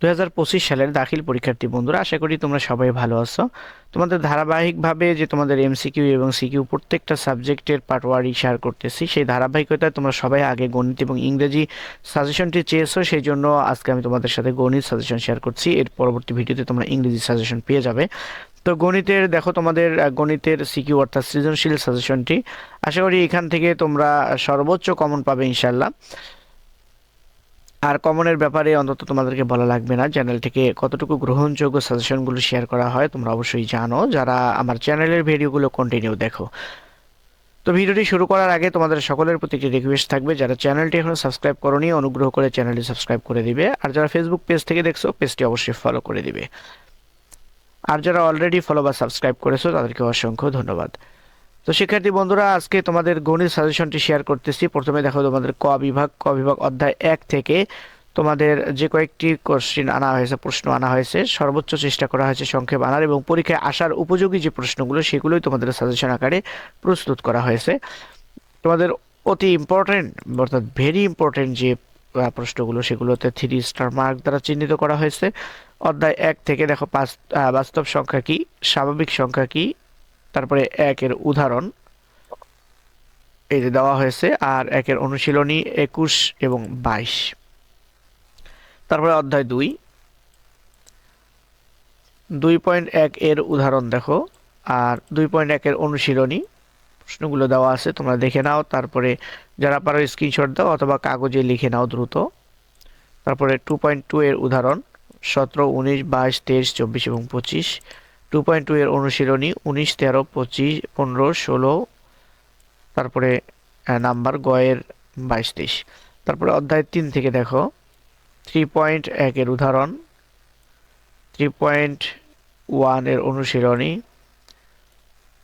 দু হাজার পঁচিশ সালের দাখিল পরীক্ষার্থী বন্ধুরা, আশা করি তোমরা সবাই ভালো আছো। তোমাদের ধারাবাহিকভাবে যে তোমাদের এমসিকিউ এবং সিকিউ প্রত্যেকটা সাবজেক্টের পার্ট ওয়ারি শেয়ার করতেছি, সেই ধারাবাহিকতায় তোমরা সবাই আগে গণিত এবং ইংরেজি সাজেশনটি চেয়েছো সেই জন্য আজকে আমি তোমাদের সাথে গণিত সাজেশন শেয়ার করছি। এর পরবর্তী ভিডিওতে তোমরা ইংরেজি সাজেশন পেয়ে যাবে। তো গণিতের, দেখো তোমাদের গণিতের সিকিউ অর্থাৎ সৃজনশীল সাজেশনটি আশা করি এখান থেকে তোমরা সর্বোচ্চ কমন পাবে ইনশাল্লাহ আর কমনের ব্যাপারে অন্তত তোমাদেরকে বলা লাগবে না। চ্যানেল থেকে কতটুকু গ্রহণযোগ্য সাজেশনগুলো শেয়ার করা হয় তোমরা অবশ্যই জানো। যারা আমার চ্যানেলের ভিডিওগুলো কন্টিনিউ দেখো। তো ভিডিওটি শুরু করার আগে তোমাদের সকলের প্রতি একটি রিকোয়েস্ট থাকবে, যারা চ্যানেলটি এখনও সাবস্ক্রাইব করনি, অনুগ্রহ করে চ্যানেলটি সাবস্ক্রাইব করে দিবে। আর যারা ফেসবুক পেজ থেকে দেখছ পেজটি অবশ্যই ফলো করে দিবে। আর যারা অলরেডি ফলো বা সাবস্ক্রাইব করেছ, তাদেরকে অসংখ্য ধন্যবাদ। তো শিক্ষার্থী বন্ধুরা, আজকে তোমাদের গণিত সাজেশনটি শেয়ার করতেছি। প্রথমে দেখো তোমাদের ক বিভাগ ক বিভাগ অধ্যায় এক থেকে তোমাদের যে কয়েকটি কোশ্চিন আনা হয়েছে, প্রশ্ন আনা হয়েছে, সর্বোচ্চ চেষ্টা করা হয়েছে সংক্ষেপ আনার এবং পরীক্ষায় আসার উপযোগী যে প্রশ্নগুলো, সেগুলোই তোমাদের সাজেশন আকারে প্রস্তুত করা হয়েছে। তোমাদের অতি ইম্পর্টেন্ট অর্থাৎ ভেরি ইম্পর্টেন্ট যে প্রশ্নগুলো, সেগুলোতে থ্রি স্টার মার্ক দ্বারা চিহ্নিত করা হয়েছে। অধ্যায় এক থেকে দেখো পাঁচ বাস্তব সংখ্যা কি, স্বাভাবিক সংখ্যা কি তারপরে একের উদাহরণ। এই যে দেওয়া হয়েছে, আর একের অনুশীলনী একুশ এবং বাইশ। তারপরে অধ্যায় দুই। দুই পয়েন্ট এক এর উদাহরণ দেখো, আর দুই পয়েন্ট একের অনুশীলনী। প্রশ্নগুলো দেওয়া আছে, তোমরা দেখে নাও। তারপরে যারা পারো স্ক্রিনশট দাও অথবা কাগজে লিখে নাও দ্রুত। তারপরে টু পয়েন্ট টু এর উদাহরণ, সতেরো, উনিশ, বাইশ, তেইশ, চব্বিশ এবং পঁচিশ। টু পয়েন্ট টু এর অনুশীলনী উনিশ, তেরো, পঁচিশ, পনেরো, ষোলো, তারপরে নাম্বার গয়ের বাইশ, তেইশ। তারপরে অধ্যায় তিন থেকে দেখো। থ্রি পয়েন্ট একের উদাহরণ। থ্রি পয়েন্ট ওয়ানের অনুশীলনী।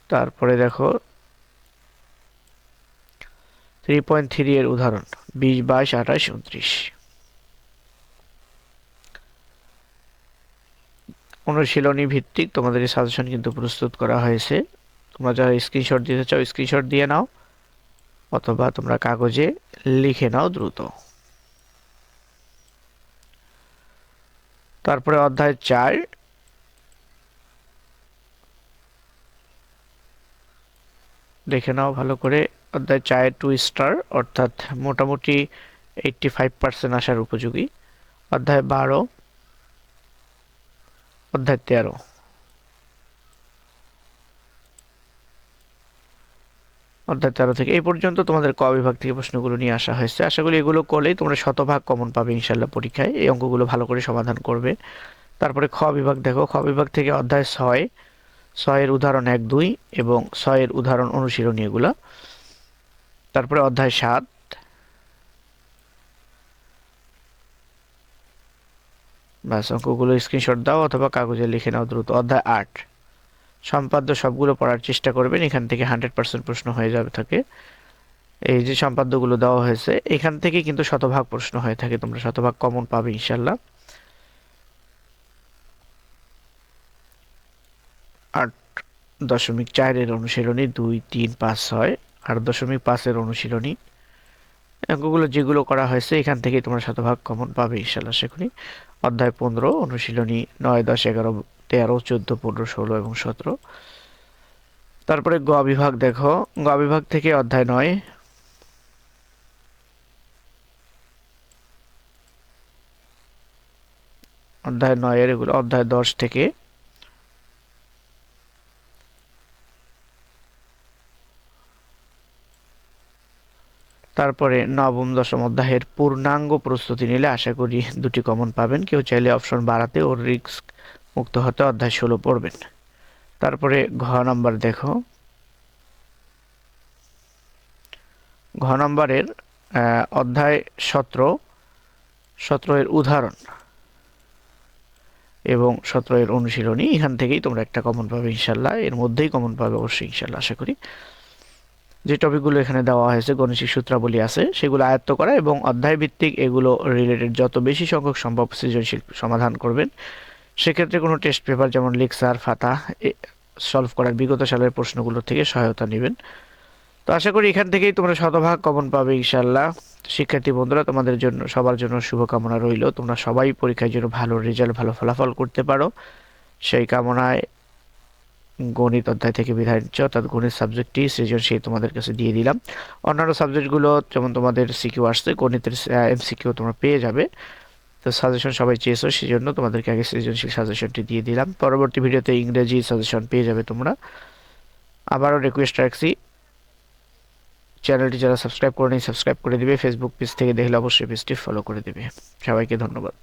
তারপরে দেখো। থ্রি পয়েন্ট থ্রি এর উদাহরণ। বিশ, বাইশ, আঠাশ, উনত্রিশ। অনুশীলনী ভিত্তিক তোমাদের এই সাজেশন কিন্তু প্রস্তুত করা হয়েছে। তোমরা যারা স্ক্রিনশট দিতে চাও স্ক্রিনশট দিয়ে নাও, অথবা তোমরা কাগজে লিখে নাও দ্রুত। তারপরে অধ্যায় চার। দেখে নাও ভালো করে, অধ্যায় চায়ের টু স্টার অর্থাৎ মোটামুটি এইটটি ফাইভ পার্সেন্ট আসার উপযোগী। অধ্যায় বারো অধ্যায় তেরো অধ্যায় তেরো থেকে এই পর্যন্ত তোমাদের ক বিভাগ থেকে প্রশ্নগুলো নিয়ে আসা হয়েছে। আশা করি এগুলো করলেই তোমরা শতভাগ কমন পাবে ইনশাল্লাহ পরীক্ষায়। এই অঙ্কগুলো ভালো করে সমাধান করবে। তারপরে খ বিভাগ দেখো, খ বিভাগ থেকে অধ্যায় ছয়, ছয়ের উদাহরণ এক দুই এবং ছয়ের উদাহরণ অনুশীলনী এগুলো। তারপরে অধ্যায় সাত ব্যাস অঙ্কগুলো স্ক্রিনশট দাও অথবা কাগজে লিখে নাও দ্রুত। অধ্যায় আট। সম্পাদ্য সবগুলো পড়ার চেষ্টা করবেন, এখান থেকে হান্ড্রেড পার্সেন্ট প্রশ্ন হয়ে যাবে থাকে। এই যে সম্পাদ্যগুলো দেওয়া হয়েছে, এখান থেকে কিন্তু শতভাগ প্রশ্ন হয়ে থাকে, তোমরা শতভাগ কমন পাবে ইনশাল্লাহ আট দশমিক চারের অনুশীলনী দুই, তিন, পাঁচ, ছয়, আট দশমিক পাঁচের অনুশীলনী অঙ্কগুলো যেগুলো করা হয়েছে, এখান থেকে তোমরা শতভাগ কমন পাবে ইনশাল্লাহ সেখানে অধ্যায় পনেরো, অনুশীলনী নয়, দশ, এগারো, তেরো, চোদ্দ, পনেরো, ষোলো এবং সতেরো। তারপরে গ বিভাগ দেখো। গ বিভাগ থেকে অধ্যায় নয়। অধ্যায় নয়ের এগুলো, অধ্যায় দশ থেকে তারপরে নবম, দশম অধ্যায়ের পূর্ণাঙ্গ প্রস্তুতি নিলে আশা করি দুটি কমন পাবেন। কেউ চাইলে অপশন বাড়াতে ও রিস্ক মুক্ত হতে অধ্যায় ষোলো পড়বেন। তারপরে ঘ নম্বর দেখো। ঘ নম্বরের অধ্যায় সতেরো। সতেরো এর উদাহরণ এবং সতেরো এর অনুশীলনী। এখান থেকেই তোমরা একটা কমন পাবে ইনশাল্লাহ। এর মধ্যেই কমন পাবে অবশ্যই ইনশাল্লাহ, আশা করি। যে টপিকগুলো এখানে দেওয়া হয়েছে, গণিতিক সূত্রাবলী আছে, সেগুলো আয়ত্ত করা এবং অধ্যায় ভিত্তিক এগুলো রিলেটেড যত বেশি সংখ্যক সম্ভব সৃজনশীল সমাধান করবেন। সেক্ষেত্রে কোনো টেস্ট পেপার যেমন লেকচার, ফাতা সলভ করার বিগত সালের প্রশ্নগুলো থেকে সহায়তা নেবেন। তো আশা করি এখান থেকেই তোমরা শতভাগ কমন পাবে ইনশাল্লাহ শিক্ষার্থী বন্ধুরা, তোমাদের জন্য, সবার জন্য শুভকামনা রইল। তোমরা সবাই পরীক্ষার জন্য ভালো রেজাল্ট ভালো ফলাফল করতে পারো। সেই কামনায় গণিত অধ্যায় থেকে নিচ্ছ অর্থাৎ গণিত সাবজেক্টটি সৃজনশীল তোমাদের কাছে দিয়ে দিলাম। অন্যান্য সাবজেক্টগুলো যেমন তোমাদের সিকিউ আসছে, গণিতের এম সিকিউ তোমরা পেয়ে যাবে। তো সাজেশন সবাই চেয়েছো সেই জন্য তোমাদেরকে আগে সৃজনশীল সাজেশনটি দিয়ে দিলাম। পরবর্তী ভিডিওতে ইংরেজি সাজেশন পেয়ে যাবে তোমরা। আবারও রিকোয়েস্ট রাখছি চ্যানেলটি যারা সাবস্ক্রাইব করে সাবস্ক্রাইব করে দিবে। ফেসবুক পেজ থেকে দেখলে অবশ্যই পেজটি ফলো করে দিবে। সবাইকে ধন্যবাদ।